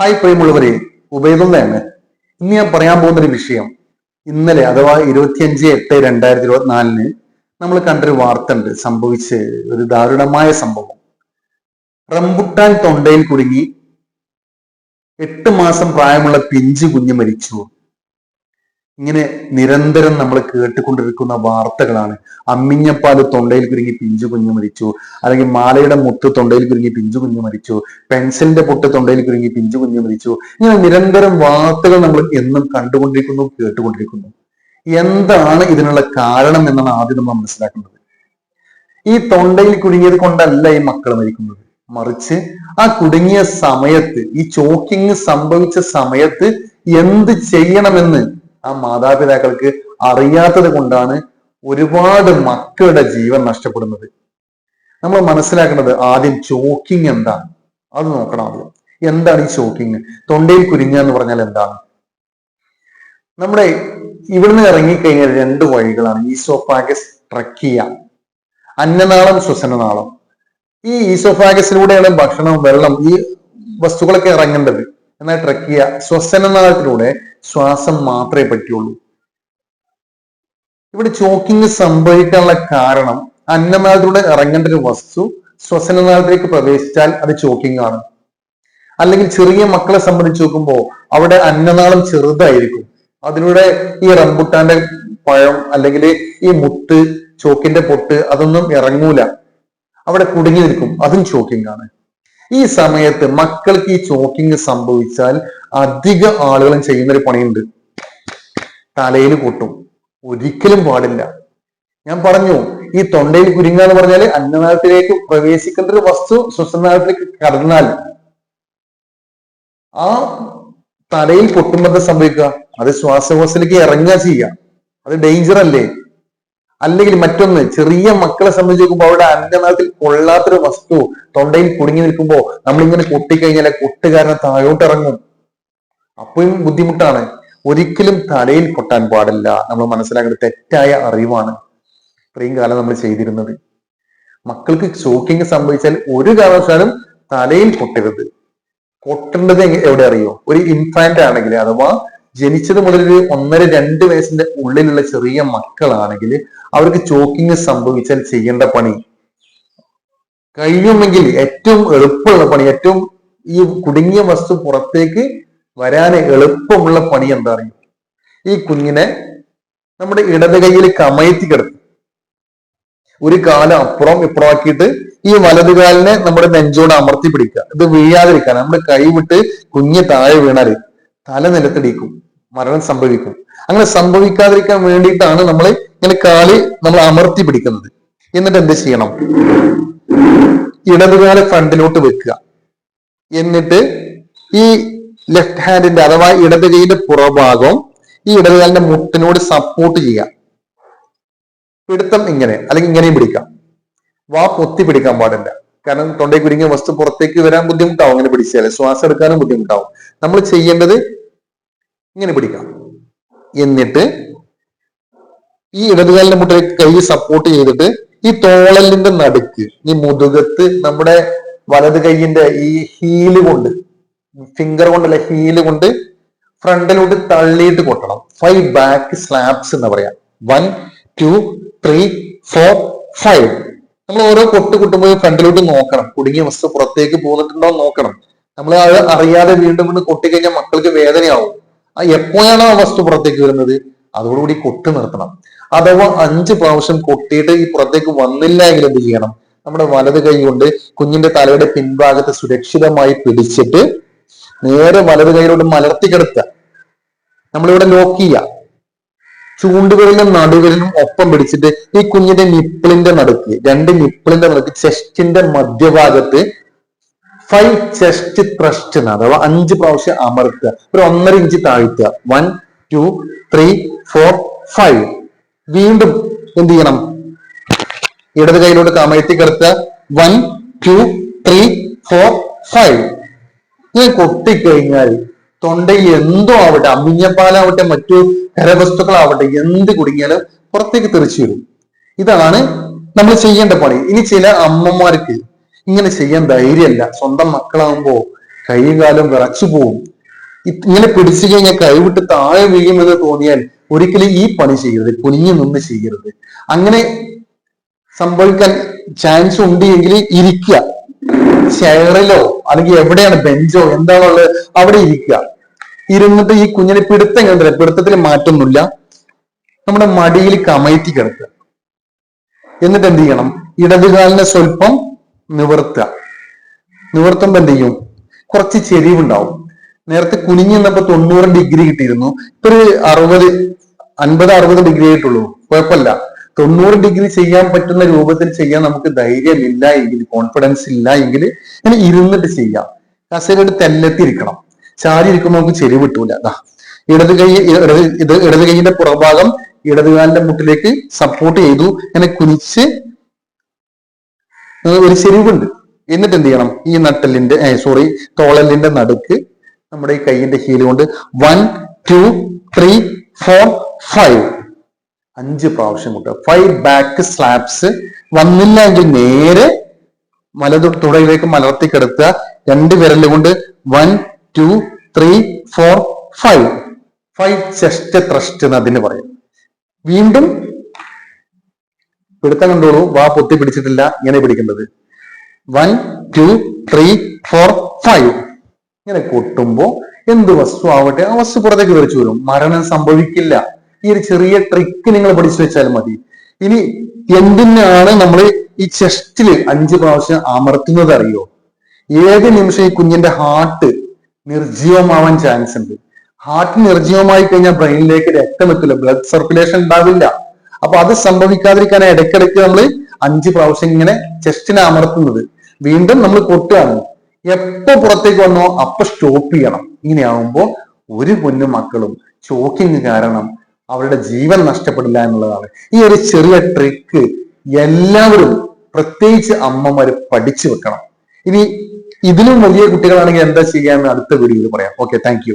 Hi പ്രിയമുള്ളവരെ ഉപയോഗമാണ് ഇന്ന് ഞാൻ പറയാൻ പോകുന്ന ഒരു വിഷയം. ഇന്നലെ അഥവാ ഇരുപത്തിയഞ്ച് എട്ട് രണ്ടായിരത്തി ഇരുപത്തിനാലിന് നമ്മൾ കണ്ടൊരു വാർത്ത ഉണ്ട്. സംഭവിച്ച് ഒരു ദാരുണമായ സംഭവം. റംബുട്ടാൻ തൊണ്ടയിൽ കുടുങ്ങി എട്ട് മാസം പ്രായമുള്ള പിഞ്ചു കുഞ്ഞ് മരിച്ചു. ഇങ്ങനെ നിരന്തരം നമ്മൾ കേട്ടുകൊണ്ടിരിക്കുന്ന വാർത്തകളാണ്. അമ്മിഞ്ഞപ്പാൽ തൊണ്ടയിൽ കുരുങ്ങി പിഞ്ചു കുഞ്ഞു മരിച്ചു. അല്ലെങ്കിൽ മാലയുടെ മുത്ത് തൊണ്ടയിൽ കുരുങ്ങി പിഞ്ചു കുഞ്ഞു മരിച്ചു. പെൻസിലിന്റെ പൊട്ട് തൊണ്ടയിൽ കുരുങ്ങി പിഞ്ചു കുഞ്ഞു മരിച്ചു. ഇങ്ങനെ നിരന്തരം വാർത്തകൾ നമ്മൾ എന്നും കണ്ടുകൊണ്ടിരിക്കുന്നു കേട്ടുകൊണ്ടിരിക്കുന്നു. എന്താണ് ഇതിനുള്ള കാരണം എന്നാണ് ആദ്യം നമ്മൾ മനസ്സിലാക്കേണ്ടത്. ഈ തൊണ്ടയിൽ കുടുങ്ങിയത് കൊണ്ടല്ല ഈ മക്കൾ മരിക്കുന്നത്. മറിച്ച് ആ കുടുങ്ങിയ സമയത്ത് ഈ ചോക്കിങ് സംഭവിച്ച സമയത്ത് എന്ത് ചെയ്യണമെന്ന് ആ മാതാപിതാക്കൾക്ക് അറിയാത്തത് കൊണ്ടാണ് ഒരുപാട് മക്കളുടെ ജീവൻ നഷ്ടപ്പെടുന്നത്. നമ്മൾ മനസ്സിലാക്കേണ്ടത് ആദ്യം ചോക്കിങ് എന്താണ്? അത് നോക്കണം ആദ്യം. എന്താണ് ഈ ചോക്കിങ് തൊണ്ടയിൽ കുരുങ്ങുക എന്ന് പറഞ്ഞാൽ എന്താണ്? നമ്മുടെ ഇവിടുന്ന് ഇറങ്ങിക്കഴിഞ്ഞാൽ രണ്ട് വഴികളാണ്. ഈസോഫാഗസ് ട്രക്കിയ അന്നനാളം ശ്വസനനാളം. ഈ ഈസോഫാഗസിലൂടെയാണ് ഭക്ഷണം വെള്ളം ഈ വസ്തുക്കളൊക്കെ ഇറങ്ങേണ്ടത്. എന്നാൽ ട്രക്കിയ ശ്വസനനാളത്തിലൂടെ ശ്വാസം മാത്രമേ പറ്റുള്ളൂ. ഇവിടെ ചോക്കിങ് സംഭവിക്കാനുള്ള കാരണം അന്നനാളത്തിലൂടെ ഇറങ്ങേണ്ട ഒരു വസ്തു ശ്വസനനാളത്തിലേക്ക് പ്രവേശിച്ചാൽ അത് ചോക്കിംഗ് ആണ്. അല്ലെങ്കിൽ ചെറിയ മക്കളെ സംബന്ധിച്ച് നോക്കുമ്പോൾ അവിടെ അന്നനാളം ചെറുതായിരിക്കും. അതിലൂടെ ഈ റംബുട്ടാന്റെ പഴം അല്ലെങ്കിൽ ഈ മുത്ത് ചോക്കിന്റെ പൊട്ട് അതൊന്നും ഇറങ്ങൂല. അവിടെ കുടുങ്ങി നിൽക്കും അതും ചോക്കിംഗ് ആണ്. ഈ സമയത്ത് മക്കൾക്ക് ഈ ചോക്കിങ് സംഭവിച്ചാൽ അധിക ആളുകളും ചെയ്യുന്ന ഒരു പണിയുണ്ട്. തലയിൽ കൊട്ടും ഒരിക്കലും പാടില്ല. ഞാൻ പറഞ്ഞു ഈ തൊണ്ടയിൽ കുരുങ്ങ എന്ന് പറഞ്ഞാൽ അന്നനാളത്തിലേക്ക് പ്രവേശിക്കേണ്ട ഒരു വസ്തു ശ്വസനാളത്തിലേക്ക് കടന്നാൽ ആ തലയിൽ പൊട്ടുമ്പോൾ എന്താ സംഭവിക്കുക? അത് ശ്വാസകോശത്തിലേക്ക് ഇറങ്ങുക ചെയ്യുക. അത് ഡേഞ്ചർ അല്ലേ? അല്ലെങ്കിൽ മറ്റൊന്ന് ചെറിയ മക്കളെ സംബന്ധിച്ച് നോക്കുമ്പോൾ അവിടെ അന്നനാളത്തിൽ കൊള്ളാത്തൊരു വസ്തു തൊണ്ടയിൽ കുടുങ്ങി നിൽക്കുമ്പോൾ നമ്മളിങ്ങനെ കൊട്ടിക്കഴിഞ്ഞാൽ കൊട്ടുകാരനെ താഴോട്ട് ഇറങ്ങും. അപ്പോഴും ബുദ്ധിമുട്ടാണ്. ഒരിക്കലും തലയിൽ കൊട്ടാൻ പാടില്ല. നമ്മൾ മനസ്സിലാക്കേണ്ട തെറ്റായ അറിവാണ് ഇത്രയും കാലം നമ്മൾ ചെയ്തിരുന്നത്. മക്കൾക്ക് ചോക്കിങ് സംഭവിച്ചാൽ ഒരു കാരണവശാലും തലയിൽ കൊട്ടരുത് പൊട്ടേണ്ടത് എങ്ങ- എവിടെ അറിയോ? ഒരു ഇൻഫാന്റ് ആണെങ്കിൽ അഥവാ ജനിച്ചത് മുതൽ ഒരു ഒന്നര രണ്ട് വയസ്സിന്റെ ഉള്ളിലുള്ള ചെറിയ മക്കളാണെങ്കിൽ അവർക്ക് ചോക്കിങ് സംഭവിച്ചാൽ ചെയ്യേണ്ട പണി. കഴിയുമെങ്കിൽ ഏറ്റവും എളുപ്പമുള്ള പണി ഏറ്റവും ഈ കുടുങ്ങിയ വസ്തു പുറത്തേക്ക് വരാൻ എളുപ്പമുള്ള പണി എന്താണ് ഈ കുഞ്ഞിനെ നമ്മുടെ ഇടത് കൈയിൽ കമയത്തി കിടത്തും. ഒരു കാലം അപ്പുറം ഇപ്പുറമാക്കിയിട്ട് ഈ വലത് കാലിനെ നമ്മുടെ നെഞ്ചോട് അമർത്തി പിടിക്കുക. ഇത് വീഴാതിരിക്കാൻ. നമ്മുടെ കൈ വിട്ട് കുഞ്ഞ് താഴെ വീണാൽ തല നിലത്തിടിക്കും. മരണം സംഭവിക്കും. അങ്ങനെ സംഭവിക്കാതിരിക്കാൻ വേണ്ടിയിട്ടാണ് നമ്മൾ ഇങ്ങനെ കാൽ നമ്മൾ അമർത്തി പിടിക്കുന്നത്. എന്നിട്ട് എന്ത് ചെയ്യണം? ഇടതുകാല ഫ്രണ്ടിലോട്ട് വെക്കുക. എന്നിട്ട് ഈ ലെഫ്റ്റ് ഹാൻഡിന്റെ അഥവാ ഇടത് കൈയുടെ പുറഭാഗം ഈ ഇടതുകാലിന്റെ മുട്ടിനോട് സപ്പോർട്ട് ചെയ്യുക. പിടുത്തം ഇങ്ങനെ അല്ലെങ്കിൽ ഇങ്ങനെയും പിടിക്കാം. വാ പൊത്തി പിടിക്കാൻ പാടില്ല. കാരണം തൊണ്ടയിൽ കുരുങ്ങിയ വസ്തു പുറത്തേക്ക് വരാൻ ബുദ്ധിമുട്ടാവും. അങ്ങനെ പിടിച്ചാൽ ശ്വാസം എടുക്കാനും ബുദ്ധിമുട്ടാവും. നമ്മൾ ചെയ്യേണ്ടത് ഇങ്ങനെ പിടിക്കണം എന്നിട്ട് ഈ ഇടതുകാലിന്റെ മുട്ടിൽ കൈ സപ്പോർട്ട് ചെയ്തിട്ട് ഈ തോളലിന്റെ നടുക്ക് ഈ മുതുകത്ത് നമ്മുടെ വലത് കൈയിന്റെ ഈ ഹീൽ കൊണ്ട് ഫിംഗർ കൊണ്ടല്ല ഹീൽ കൊണ്ട് ഫ്രണ്ടിലോട്ട് തള്ളിയിട്ട് കൊട്ടണം. ഫൈവ് ബാക്ക് സ്ലാപ്സ് എന്ന് പറയാം. One two three four five നമ്മൾ ഓരോ കൊട്ട് കൊട്ടുമ്പോൾ ഫ്രണ്ടിലോട്ട് നോക്കണം. കുടുങ്ങിയ വസ്തു പുറത്തേക്ക് പോന്നിട്ടുണ്ടോ നോക്കണം. നമ്മൾ അത് അറിയാതെ വീണ്ടും വീണ്ടും കൊട്ടിക്കഴിഞ്ഞാൽ മക്കൾക്ക് വേദനയാവും. ആ എപ്പോഴാണ് ആ വസ്തു പുറത്തേക്ക് വരുന്നത്? അതോടുകൂടി കൊട്ടി നിർത്തണം. അഥവാ അഞ്ച് പ്രാവശ്യം കൊട്ടിയിട്ട് ഈ പുറത്തേക്ക് വന്നില്ല എങ്കിൽ എന്ത് ചെയ്യണം? നമ്മുടെ വലത് കൈ കൊണ്ട് കുഞ്ഞിന്റെ തലയുടെ പിൻഭാഗത്ത് സുരക്ഷിതമായി പിടിച്ചിട്ട് നേരെ വലത് കൈയിലോട്ട് മലർത്തി കിടത്തുക നമ്മളിവിടെ ലോക്ക് ചെയ്യുക. ചൂണ്ടുകളിലും നടുവിലും ഒപ്പം പിടിച്ചിട്ട് ഈ കുഞ്ഞിന്റെ നിപ്പിളിന്റെ നടുക്ക് രണ്ട് നിപ്പിളിന്റെ നടുക്ക് ചെസ്റ്റിന്റെ മധ്യഭാഗത്ത് ഫൈവ് ചെസ്റ്റ് ത്രസ്റ്റ് അഥവാ അഞ്ച് പ്രാവശ്യം അമർത്തുക. ഒരു ഒന്നര inch താഴ്ത്തുക. One two three four five വീണ്ടും എന്ത് ചെയ്യണം? ഇടത് കൈയിലോട്ട് കമഴ്ത്തി കിടത്തുക. One two three four five ഇങ്ങനെ കൊട്ടിക്കഴിഞ്ഞാൽ തൊണ്ടയിൽ എന്തോ ആവട്ടെ അമ്മിഞ്ഞപ്പാലാവട്ടെ മറ്റു കരവസ്തുക്കളാവട്ടെ എന്ത് കുടുങ്ങിയാലും പുറത്തേക്ക് തെറിച്ചു വരും. ഇതാണ് നമ്മൾ ചെയ്യേണ്ട പണി. ഇനി ചില അമ്മമാർക്ക് ഇങ്ങനെ ചെയ്യാൻ ധൈര്യമല്ല. സ്വന്തം മക്കളാകുമ്പോ കൈയും കാലും വിറച്ചു പോവും. ഇങ്ങനെ പിടിച്ചു കഴിഞ്ഞാൽ കൈവിട്ട് താഴെ വീഴുമെന്ന് തോന്നിയാൽ ഒരിക്കലും ഈ പണി ചെയ്യരുത്. കുനിഞ്ഞു നിന്ന് ചെയ്യരുത്. അങ്ങനെ സംഭവിക്കാൻ ചാൻസ് ഉണ്ട് എങ്കിൽ ഇരിക്കുക ചെയറിലോ അല്ലെങ്കിൽ എവിടെയാണ് ബെഞ്ചോ എന്താണുള്ളത് അവിടെ ഇരിക്കുക. ഇരുന്നിട്ട് ഈ കുഞ്ഞിനെ പിടുത്തം കണ്ടില്ല? പിടുത്തത്തിൽ മാറ്റൊന്നുമില്ല. നമ്മുടെ മടിയിൽ കമഴ്ത്തി കിടക്കുക. എന്നിട്ട് എന്ത് ചെയ്യണം? ഇടതുകാലിനെ സ്വല്പം നിവർത്തുക നിവർത്തുമ്പോ എന്ത് ചെയ്യും? കുറച്ച് ചെരിവുണ്ടാവും. നേരത്തെ കുനിഞ്ഞു നിന്നപ്പോ തൊണ്ണൂറ് ഡിഗ്രി കിട്ടിയിരുന്നു. ഇപ്പൊ ഒരു അറുപത് അൻപത് അറുപത് ഡിഗ്രി ആയിട്ടുള്ളൂ. കുഴപ്പമില്ല. തൊണ്ണൂറ് ഡിഗ്രി ചെയ്യാൻ പറ്റുന്ന രൂപത്തിൽ ചെയ്യാൻ നമുക്ക് ധൈര്യമില്ല എങ്കിൽ കോൺഫിഡൻസ് ഇല്ല എങ്കിൽ ഇങ്ങനെ ഇരുന്നിട്ട് ചെയ്യാം. കസേരയുടെ തെല്ലത്തിരിക്കണം ചാരി ഇരിക്കുമ്പോൾ നമുക്ക് ചെരിവ് കിട്ടൂല. ദാ ഇടത് കൈ ഇടത് ഇത് ഇടത് കൈയിന്റെ പുറഭാഗം ഇടതുകാലിന്റെ മുട്ടിലേക്ക് സപ്പോർട്ട് ചെയ്തു. ഇങ്ങനെ കുനിച്ച് ഒരു ചെരിവുണ്ട്. എന്നിട്ട് എന്ത് ചെയ്യണം? ഈ നട്ടലിന്റെ സോറി തോളലിന്റെ നടുക്ക് നമ്മുടെ ഈ കൈയിന്റെ ഹീൽ കൊണ്ട് one two three four five അഞ്ച് പ്രാവശ്യം മുട്ടുക. ഫൈവ് ബാക്ക് സ്ലാബ്സ് വന്നില്ല എങ്കിൽ നേരെ മലതു തുടയിലേക്ക് മലർത്തി കിടത്തുക. രണ്ട് വിരൽ കൊണ്ട് one two three four five five chest thrust എന്ന് അതിന് പറയും. വീണ്ടും പിടുത്തം കണ്ടോളൂ. വാ പൊത്തി പിടിച്ചിട്ടില്ല. ഇങ്ങനെ പിടിക്കേണ്ടത് one two three four five ഇങ്ങനെ കൊട്ടുമ്പോ എന്ത് വസ്തു ആവട്ടെ ആ വസ്തു പുറത്തേക്ക് തെറിച്ചു വരും. മരണം സംഭവിക്കില്ല. ഈ ഒരു ചെറിയ ട്രിക്ക് നിങ്ങൾ പഠിച്ചു വെച്ചാൽ മതി. ഇനി എന്തിനാണ് നമ്മൾ ഈ ചെസ്റ്റിൽ അഞ്ച് പ്രാവശ്യം അമർത്തുന്നത് അറിയോ? ഏത് നിമിഷം ഈ കുഞ്ഞിന്റെ ഹാർട്ട് നിർജീവമാവാൻ ചാൻസ് ഉണ്ട്. ഹാർട്ട് നിർജീവമായി കഴിഞ്ഞാൽ ബ്രെയിനിലേക്ക് രക്തം എത്തില്ല ബ്ലഡ് സർക്കുലേഷൻ ഉണ്ടാവില്ല. അപ്പൊ അത് സംഭവിക്കാതിരിക്കാനായി ഇടയ്ക്കിടയ്ക്ക് നമ്മൾ അഞ്ച് പ്രാവശ്യം ഇങ്ങനെ ചെസ്റ്റിനെ അമർത്തുന്നത്. വീണ്ടും നമ്മൾ കൊട്ടുകയാണ്. എപ്പോ പുറത്തേക്ക് വന്നോ അപ്പൊ സ്റ്റോപ്പ് ചെയ്യണം. ഇങ്ങനെയാവുമ്പോ ഒരു കുഞ്ഞു മക്കളും ചോക്കിങ് കാരണം അവരുടെ ജീവൻ നഷ്ടപ്പെടില്ല എന്നുള്ളതാണ്. ഈ ഒരു ചെറിയ ട്രിക്ക് എല്ലാവരും പ്രത്യേകിച്ച് അമ്മമാര് പഠിച്ചു വെക്കണം. ഇനി ഇതിലും വലിയ കുട്ടികളാണെങ്കിൽ എന്താ ചെയ്യാന്ന് അടുത്ത വീഡിയോയിൽ പറയാം. Okay thank